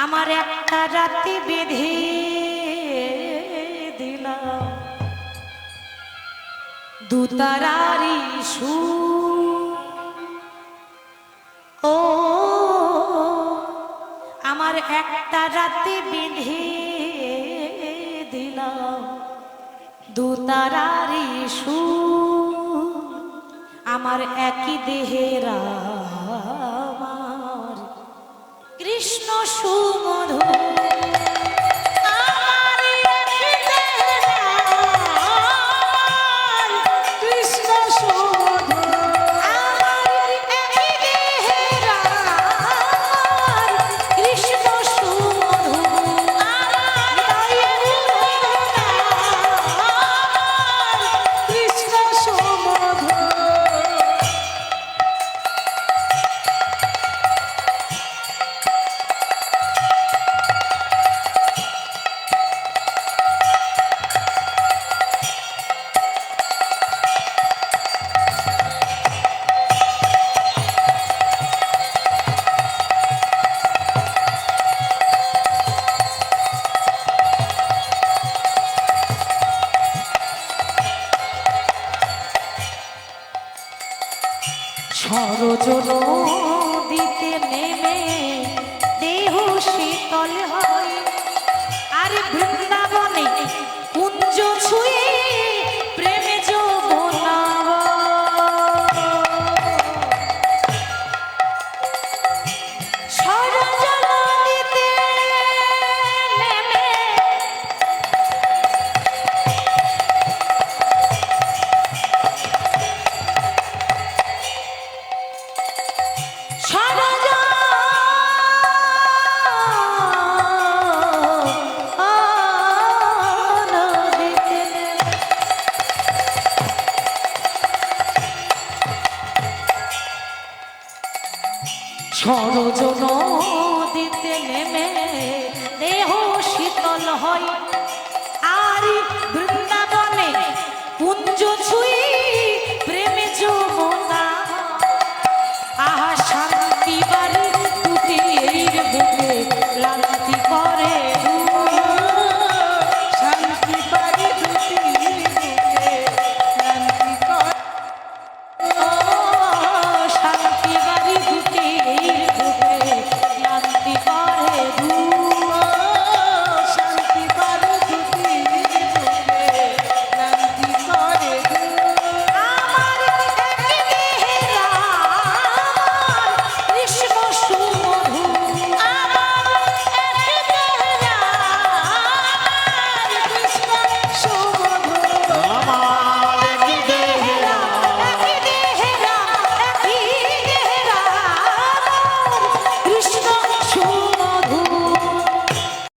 আমার একটা রাতে বেঁধে দিলাম। দুতারারি সু ও, আমার একটা রাতে বেঁধে দিলাম। দুতারারি সু আমার একই দেহের কৃষ্ণ সুমধু সরজন দিতে নেমে দেহ শীতল হয়। সরজ নদীতে নেমে দেহ শীতল হয়। আর বৃন্দাবনে কুঞ্জ